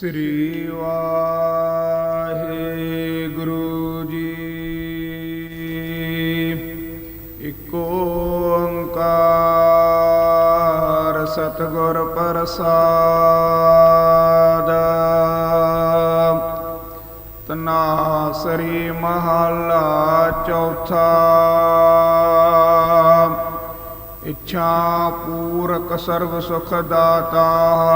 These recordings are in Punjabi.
ਸ੍ਰੀ ਵਾਹਿਗੁਰੂ ਜੀ। ਇਕ ਓੰਕਾਰ ਸਤਿਗੁਰ ਪ੍ਰਸਾਦ। ਤਨਾਸਰੀ ਮਹਲਾ ਚੌਥਾ। ਇੱਛਾ ਪੂਰਕ ਸਰਬ ਸੁਖ ਦਾਤਾਰ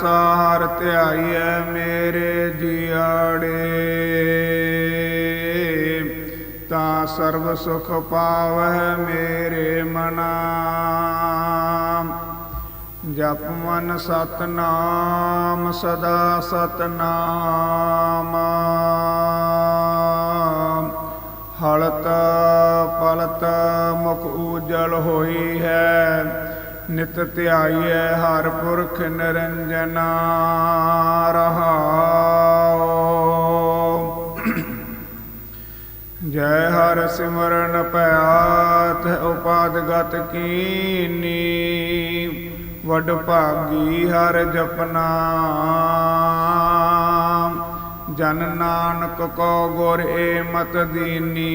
ਸਾਰ ਹਰ ਧਿਆਈਐ ਮੇਰੇ ਜੀਆੜੇ ਤਾਂ ਸਰਬ ਸੁਖ ਪਾਵੈ ਮੇਰੇ ਮਨਾ। ਜਪ ਮਨ ਸਤਨਾਮ, ਸਦਾ ਸਤਨਾਮ। ਹਲਤ ਪਲਤ ਮੁਖ ਉਜਲ ਹੋਈ ਹੈ। ਨਿਤ ਧਿਆਈਐ, ਹਰ ਪੁਰਖ ਨਿਰੰਜਨਾ ਰਹਾਉ। ਜੈ ਹਰ ਸਿਮਰਨ ਭਇਆਤ ਉਪਾਦਗਤ ਕੀਨੀ। ਵਡ ਭਾਗੀ ਹਰ ਜਪਨਾ। ਜਨ ਨਾਨਕ ਕੋ ਗੁਰ ਏ ਮਤ ਦੀਨੀ,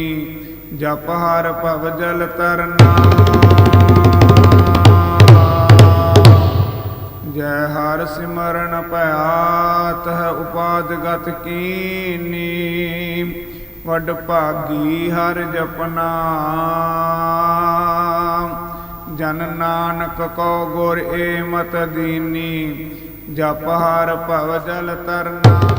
ਜਪ ਹਰ ਭਵ ਜਲ ਤਰਨਾ। ਸਿਮਰਨ ਭਇਆਤ ਹੈ ਉਪਾਦਗਤ ਕੀਨੀ, ਵੱਡ ਭਾਗੀ ਹਰ ਜਪਨਾ। ਜਨ ਨਾਨਕ ਕੋ ਗੁਰ ਏ ਮਤ ਦੀਨੀ, ਜਪ ਹਰ ਭਵ ਜਲ ਤਰਨਾ।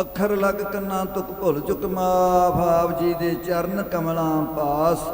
ਅੱਖਰ ਲਗ ਕੰਨਾਂ ਤੁਕ ਭੁੱਲ ਚੁੱਕ ਮਾਫ ਆਪ ਜੀ ਦੇ ਚਰਨ ਕਮਲਾਂ ਪਾਸ।